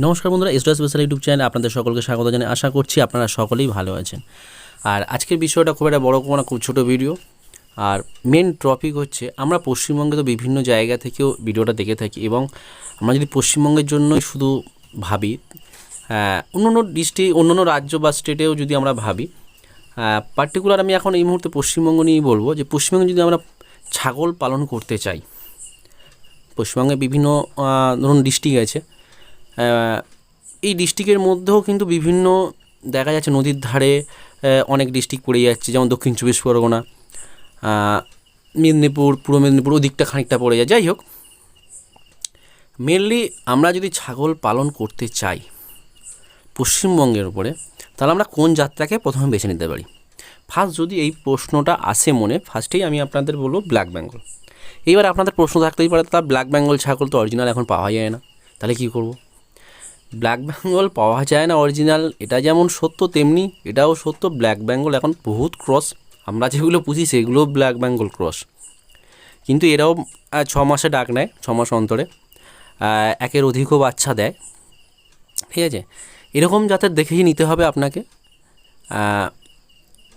নমস্কার বন্ধুরা এসডা special YouTube চ্যানেলে আপনাদের সকলকে স্বাগত জানাই। আশা করছি আপনারা সকলেই ভালো আছেন। আর আজকের বিষয়টা খুব একটা বড় কোনো খুব ছোটো ভিডিও আর মেন টপিক হচ্ছে, আমরা পশ্চিমবঙ্গে তো বিভিন্ন জায়গা থেকেও ভিডিওটা দেখে থাকি এবং আমরা যদি পশ্চিমবঙ্গের জন্যই শুধু ভাবি অন্য অন্য ডিস্ট্রিক্ট অন্য অন্য রাজ্য বা স্টেটেও যদি আমরা ভাবি পার্টিকুলার আমি এখন এই মুহূর্তে পশ্চিমবঙ্গ নিয়েই বলব যে পশ্চিমবঙ্গে যদি আমরা ছাগল পালন করতে চাই, পশ্চিমবঙ্গে বিভিন্ন ধরুন ডিস্ট্রিক্ট আছে এই ডিস্ট্রিক্টের মধ্যেও কিন্তু বিভিন্ন দেখা যাচ্ছে নদীর ধারে অনেক ডিস্ট্রিক্ট পড়ে যাচ্ছে, যেমন দক্ষিণ চব্বিশ পরগনা মেদিনীপুর, পূর্ব মেদিনীপুর, ওদিকটা খানিকটা পড়ে যায়। যাই হোক মেনলি আমরা যদি ছাগল পালন করতে চাই পশ্চিমবঙ্গের উপরে, তাহলে আমরা কোন যাত্রাকে প্রথমে বেছে নিতে পারি? ফার্স্ট যদি এই প্রশ্নটা আসে মনে ফার্স্টেই আমি আপনাদের বলব ব্ল্যাক বেঙ্গল এইবার আপনাদের প্রশ্ন থাকতেই পারে, তা ব্ল্যাক বেঙ্গল ছাগল তো অরিজিনাল এখন পাওয়া যায় না। তাহলে কী করব? ব্ল্যাক বেঙ্গল পাওয়া যায় না অরিজিনাল এটা যেমন সত্য, তেমনি এটাও সত্য। ব্ল্যাক বেঙ্গল এখন বহুত ক্রস আমরা যেগুলো পুষি সেগুলো ব্ল্যাক বেঙ্গল ক্রস কিন্তু এরাও ছ মাসে ডাক নেয়, ছ মাস অন্তরে। একের অধিকও বাচ্চা দেয়। ঠিক আছে? এরকম যাতে দেখেই নিতে হবে আপনাকে।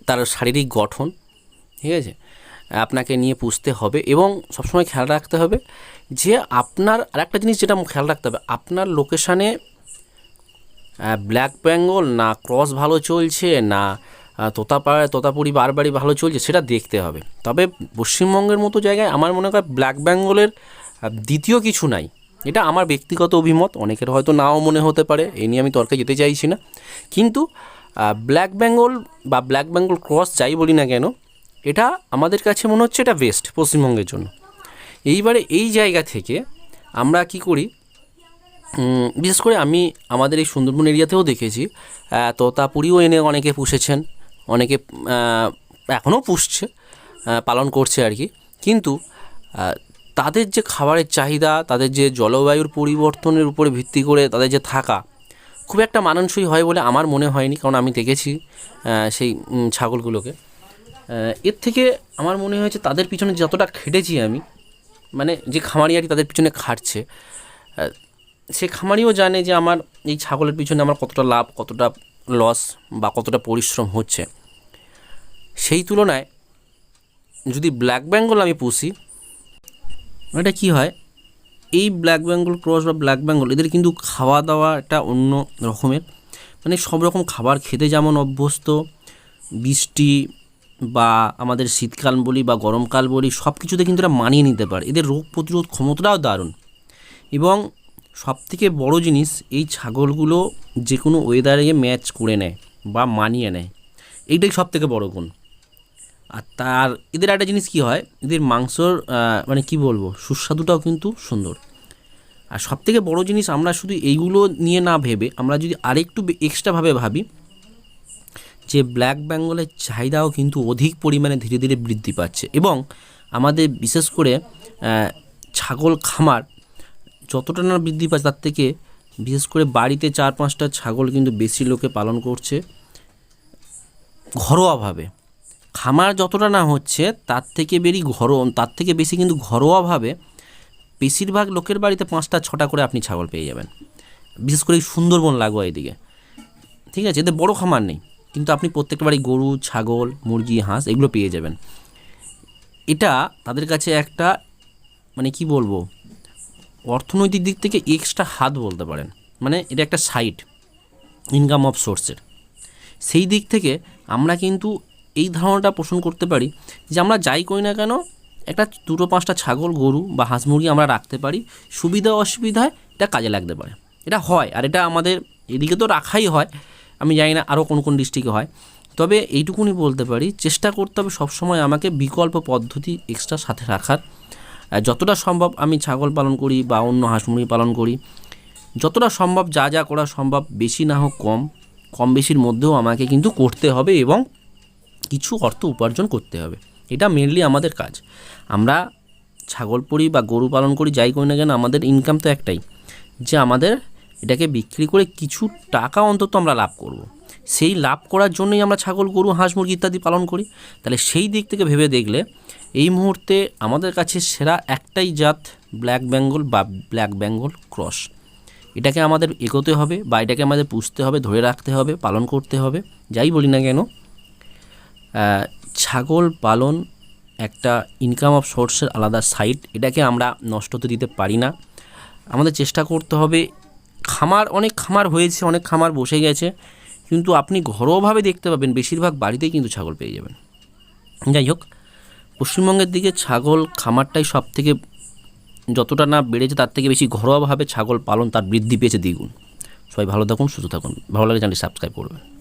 তার শারীরিক গঠন। ঠিক আছে? আপনাকে নিয়ে পুষতে হবে এবং সবসময় খেয়াল রাখতে হবে যে আপনার আরেকটা জিনিস যেটা খেয়াল রাখতে হবে। আপনার লোকেশানে ব্ল্যাক বেঙ্গল না ক্রস ভালো চলছে, না তোতাপাড়া, তোতাপুরি, বারবারই ভালো চলছে, সেটা দেখতে হবে। তবে পশ্চিমবঙ্গের মতো জায়গায় আমার মনে হয় ব্ল্যাক বেঙ্গলের দ্বিতীয় কিছু নাই। এটা আমার ব্যক্তিগত অভিমত, অনেকের হয়তো নাও মনে হতে পারে এই নিয়ে আমি তর্কে যেতে চাইছি না। কিন্তু ব্ল্যাক বেঙ্গল বা ব্ল্যাক বেঙ্গল ক্রস যাই বলি না কেন, এটা আমাদের কাছে মনে হচ্ছে এটা বেস্ট পশ্চিমবঙ্গের জন্য। এইবারে এই জায়গা থেকে আমরা কি করি বিশেষ করে আমি আমাদের এই সুন্দরবন এরিয়াতেও দেখেছি তোতাপুরিও এনে অনেকে পুষেছেন, অনেকে এখনও পুষছে পালন করছে আর কি। কিন্তু তাদের যে খাবারের চাহিদা, তাদের যে জলবায়ুর পরিবর্তনের উপরে ভিত্তি করে তাদের যে থাকা, খুব একটা মানানসই হয় বলে আমার মনে হয়নি, কারণ আমি দেখেছি সেই ছাগলগুলোকে। এর থেকে আমার মনে হয়েছে তাদের পিছনে যতটা খেটেছি আমি মানে যে খামারি আর কি তাদের পিছনে খাটছে সে খামারিও জানে যে আমার এই ছাগলের পিছনে আমার কতটা লাভ, কতটা লস বা কতটা পরিশ্রম হচ্ছে। সেই তুলনায় যদি ব্ল্যাক বেঙ্গল আমি পুষি, এটা কি হয়? এই ব্ল্যাক বেঙ্গল ক্রস বা ব্ল্যাক বেঙ্গল এদের কিন্তু খাওয়া দাওয়া একটা অন্য রকমের। মানে সব রকম খাবার খেতে যেমন অভ্যস্ত, বৃষ্টি বা আমাদের শীতকাল বলি বা গরমকাল বলি সব কিছুতে কিন্তু এরা মানিয়ে নিতে পারে। এদের রোগ প্রতিরোধ ক্ষমতাটাও দারুণ। এবং সবথেকে বড় জিনিস এই ছাগলগুলো যে কোনো ওয়েদারে ম্যাচ করে নেয় বা মানিয়ে নেয়। এইটাই সব থেকে বড় গুণ। আর তার, এদের একটা জিনিস কি হয়? এদের মাংসর মানে কি বলব? সুস্বাদুটাও কিন্তু সুন্দর। আর সব থেকে বড় জিনিস আমরা শুধু এইগুলো নিয়ে না ভেবে, আমরা যদি আরেকটু এক্সট্রাভাবে ভাবি যে ব্ল্যাক বেঙ্গলের চাহিদাও কিন্তু অধিক পরিমাণে ধীরে ধীরে বৃদ্ধি পাচ্ছে। এবং আমাদের বিশেষ করে ছাগল খামার যতটা না বৃদ্ধি পাচ্ছে তার থেকে বিশেষ করে বাড়িতে চার পাঁচটা ছাগল কিন্তু বেশি লোকে পালন করছে ঘরোয়াভাবে। খামার যতটা না হচ্ছে তার থেকে বেরি ঘরোয়া তার থেকে বেশি কিন্তু ঘরোয়াভাবে বেশিরভাগ লোকের বাড়িতে পাঁচটা ছটা করে আপনি ছাগল পেয়ে যাবেন। বিশেষ করে সুন্দরবন লাগোয়া এদিকে। ঠিক আছে এদের বড় খামার নেই, কিন্তু আপনি প্রত্যেকটা বাড়ি গরু, ছাগল, মুরগি, হাঁস এগুলো পেয়ে যাবেন। এটা তাদের কাছে একটা মানে কি বলব? অর্থনৈতিক দিক থেকে এক্সট্রা হাত বলতে পারেন। মানে এটা একটা সাইড ইনকাম অফ সোর্সের সেই দিক থেকে আমরা কিন্তু এই ধারণাটা পোষণ করতে পারি যে আমরা যাই করি না কেন, একটা দুটো পাঁচটা ছাগল, গরু বা হাঁস মুরগি আমরা রাখতে পারি। সুবিধা অসুবিধায় এটা কাজে লাগতে পারে। এটা হয় আর এটা আমাদের এদিকে তো রাখাই হয়। আমি জানি না আরও কোন কোন ডিস্ট্রিক্টে হয়। তবে এইটুকুনি বলতে পারি, চেষ্টা করতে হবে সবসময় আমাকে বিকল্প পদ্ধতি এক্সট্রা সাথে রাখার। যতটা সম্ভব আমি ছাগল পালন করি বা অন্য হাঁস মুরগি পালন করি। যতটা সম্ভব যা যা করা সম্ভব বেশি না হোক কম কম বেশির মধ্যেও আমাকে কিন্তু করতে হবে এবং কিছু অর্থ উপার্জন করতে হবে। এটা মেনলি আমাদের কাজ। আমরা ছাগল পরি বা গরু পালন করি, যাই করি না কেন, আমাদের ইনকাম তো একটাই। যে আমাদের এটাকে বিক্রি করে কিছু টাকা অন্তত আমরা লাভ করব। সেই লাভ করার জন্যই আমরা ছাগল, গরু, হাঁস, মুরগি ইত্যাদি পালন করি। তাহলে সেই দিক থেকে ভেবে দেখলে এই মুহূর্তে আমাদের কাছে সেরা একটাই জাত ব্ল্যাক বেঙ্গল বা ব্ল্যাক বেঙ্গল ক্রস। এটাকে আমাদের এগোতে হবে বা এটাকে আমাদের পুষতে হবে, ধরে রাখতে হবে, পালন করতে হবে, যাই বলি না কেন। ছাগল পালন একটা ইনকাম অফ সোর্সের আলাদা সাইট এটাকে আমরা নষ্ট হতে দিতে পারি না। আমাদের চেষ্টা করতে হবে, খামার, অনেক খামার হয়েছে, অনেক খামার বসে গেছে, কিন্তু আপনি ঘরোয়াভাবে দেখতে পাবেন, বেশিরভাগ বাড়িতেই কিন্তু ছাগল পেয়ে যাবেন। যাই হোক পশ্চিমবঙ্গের দিকে ছাগল খামারটাই সব থেকে যতটা না বেড়েছে তার থেকে বেশি ঘরোয়াভাবে ছাগল পালন তার বৃদ্ধি পেয়েছে দ্বিগুণ। সবাই ভালো থাকুন, সুস্থ থাকুন। ভালো লাগে জানি সাবস্ক্রাইব করবেন।